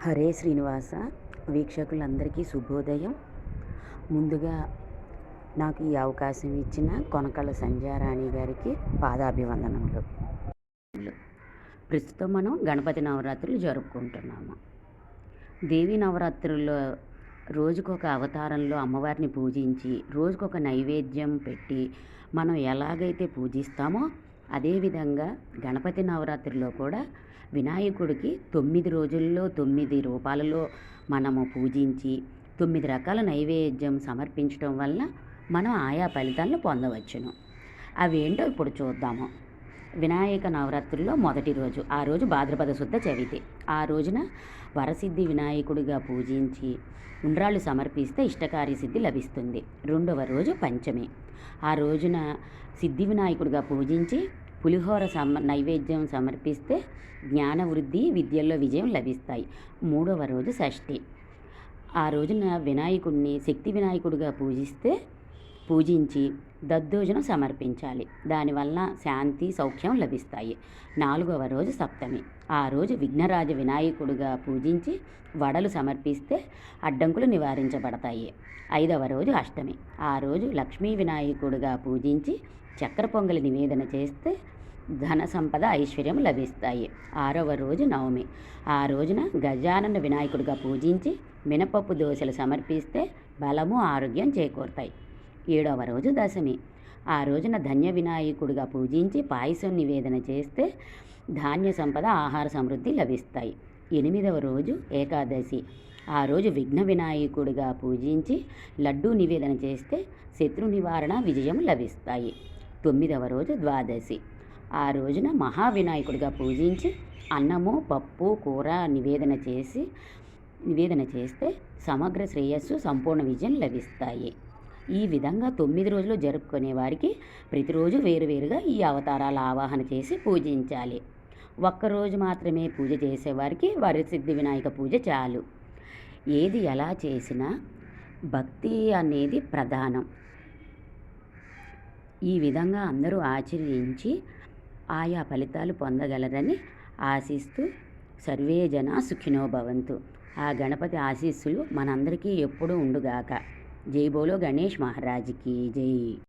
హరే శ్రీనివాస వీక్షకులందరికీ శుభోదయం. ముందుగా నాకు ఈ అవకాశం ఇచ్చిన కొనకళ్ళ సంధ్యారాణి గారికి పాదాభివందనములు. ప్రస్తుతం మనం గణపతి నవరాత్రులు జరుపుకుంటున్నాము. దేవి నవరాత్రుల్లో రోజుకొక అవతారంలో అమ్మవారిని పూజించి రోజుకొక నైవేద్యం పెట్టి మనం ఎలాగైతే పూజిస్తామో అదేవిధంగా గణపతి నవరాత్రిలో కూడా వినాయకుడికి తొమ్మిది రోజుల్లో తొమ్మిది రూపాలలో మనము పూజించి తొమ్మిది రకాల నైవేద్యం సమర్పించడం వల్ల మనం ఆయా ఫలితాలను పొందవచ్చును. అవి ఏంటో ఇప్పుడు చూద్దాము. వినాయక నవరాత్రుల్లో మొదటి రోజు ఆ రోజు భాద్రపద శుద్ధ చవితి. ఆ రోజున వరసిద్ధి వినాయకుడిగా పూజించి ఉండ్రాళ్ళు సమర్పిస్తే ఇష్టకార్య సిద్ధి లభిస్తుంది. రెండవ రోజు పంచమి. ఆ రోజున సిద్ధి వినాయకుడిగా పూజించి పులిహోర సమ నైవేద్యం సమర్పిస్తే జ్ఞాన వృద్ధి విద్యల్లో విజయం లభిస్తాయి. మూడవ రోజు షష్ఠి. ఆ రోజున వినాయకుడిని శక్తి వినాయకుడిగా పూజిస్తే పూజించి దద్దోజనం సమర్పించాలి. దానివల్ల శాంతి సౌఖ్యం లభిస్తాయి. నాలుగవ రోజు సప్తమి. ఆ రోజు విఘ్నరాజ వినాయకుడిగా పూజించి వడలు సమర్పిస్తే అడ్డంకులు నివారించబడతాయి. ఐదవ రోజు అష్టమి. ఆ రోజు లక్ష్మీ వినాయకుడుగా పూజించి చక్కెర పొంగలి నివేదన చేస్తే ధన సంపద ఐశ్వర్యం లభిస్తాయి. ఆరవ రోజు నవమి. ఆ రోజున గజానన వినాయకుడిగా పూజించి మినపప్పు దోశలు సమర్పిస్తే బలము ఆరోగ్యం చేకూరుతాయి. ఏడవ రోజు దశమి. ఆ రోజున ధన్య వినాయకుడిగా పూజించి పాయసం నివేదన చేస్తే ధాన్య సంపద ఆహార సమృద్ధి లభిస్తాయి. ఎనిమిదవ రోజు ఏకాదశి. ఆ రోజు విఘ్న వినాయకుడిగా పూజించి లడ్డూ నివేదన చేస్తే శత్రు నివారణ విజయం లభిస్తాయి. తొమ్మిదవ రోజు ద్వాదశి. ఆ రోజున మహావినాయకుడిగా పూజించి అన్నము పప్పు కూర నివేదన చేసి నివేదన చేస్తే సమగ్ర శ్రేయస్సు సంపూర్ణ విజయం లభిస్తాయి. ఈ విధంగా తొమ్మిది రోజులు జరుపుకునే వారికి ప్రతిరోజు వేరువేరుగా ఈ అవతారాల ఆవాహన చేసి పూజించాలి. ఒక్కరోజు మాత్రమే పూజ చేసేవారికి వారి సిద్ధి వినాయక పూజ చాలు. ఏది ఎలా చేసినా భక్తి అనేది ప్రధానం. ఈ విధంగా అందరూ ఆచరించి ఆయా ఫలితాలు పొందగలరని ఆశిస్తూ సర్వే జన సుఖినో భవంతు. ఆ గణపతి ఆశీస్సులు మనందరికీ ఎప్పుడూ ఉండుగాక. జై బోలో గణేష్ మహారాజ్కి జై.